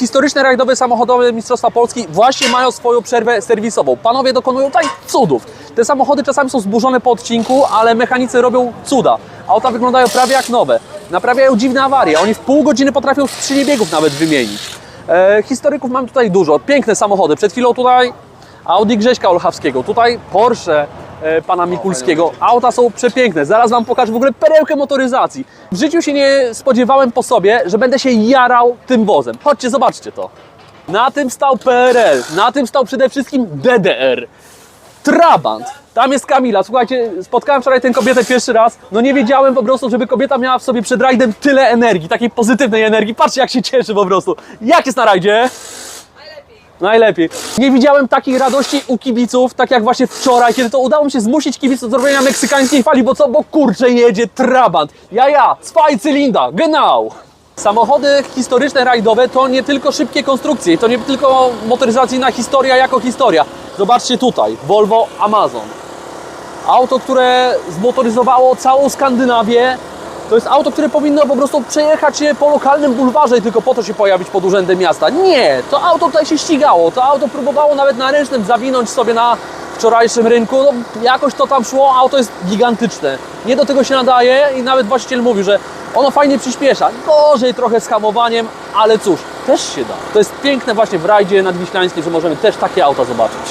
historyczne rajdowe samochodowe Mistrzostwa Polski właśnie mają swoją przerwę serwisową. Panowie dokonują tutaj cudów. Te samochody czasami są zburzone po odcinku, ale mechanicy robią cuda. Auta wyglądają prawie jak nowe. Naprawiają dziwne awarie. Oni w pół godziny potrafią skrzynię biegów nawet wymienić. E, historyków mam tutaj dużo. Piękne samochody. Przed chwilą tutaj Audi Grześka Olchawskiego, tutaj Porsche pana Mikulskiego. Auta są przepiękne. Zaraz Wam pokażę w ogóle perełkę motoryzacji. W życiu się nie spodziewałem po sobie, że będę się jarał tym wozem. Chodźcie, zobaczcie to. Na tym stał PRL, na tym stał przede wszystkim DDR. Trabant. Tam jest Kamila. Słuchajcie, spotkałem wczoraj tę kobietę pierwszy raz. No nie wiedziałem po prostu, żeby kobieta miała w sobie przed rajdem tyle energii, takiej pozytywnej energii. Patrzcie, jak się cieszy po prostu. Jak jest na rajdzie? Najlepiej. Nie widziałem takiej radości u kibiców, tak jak właśnie wczoraj, kiedy to udało mi się zmusić kibiców do zrobienia meksykańskiej fali, bo co? Bo kurczę jedzie Trabant. Ja, ja, zwei genau. Samochody historyczne, rajdowe to nie tylko szybkie konstrukcje, to nie tylko motoryzacyjna historia jako historia. Zobaczcie tutaj, Volvo Amazon. Auto, które zmotoryzowało całą Skandynawię. To jest auto, które powinno po prostu przejechać się po lokalnym bulwarze i tylko po to się pojawić pod urzędem miasta. Nie, to auto tutaj się ścigało. To auto próbowało nawet na ręcznym zawinąć sobie na wczorajszym rynku. No, jakoś to tam szło, auto jest gigantyczne. Nie do tego się nadaje i nawet właściciel mówi, że ono fajnie przyspiesza. Gorzej trochę z hamowaniem, ale cóż, też się da. To jest piękne właśnie w rajdzie nadwiślańskim, że możemy też takie auta zobaczyć.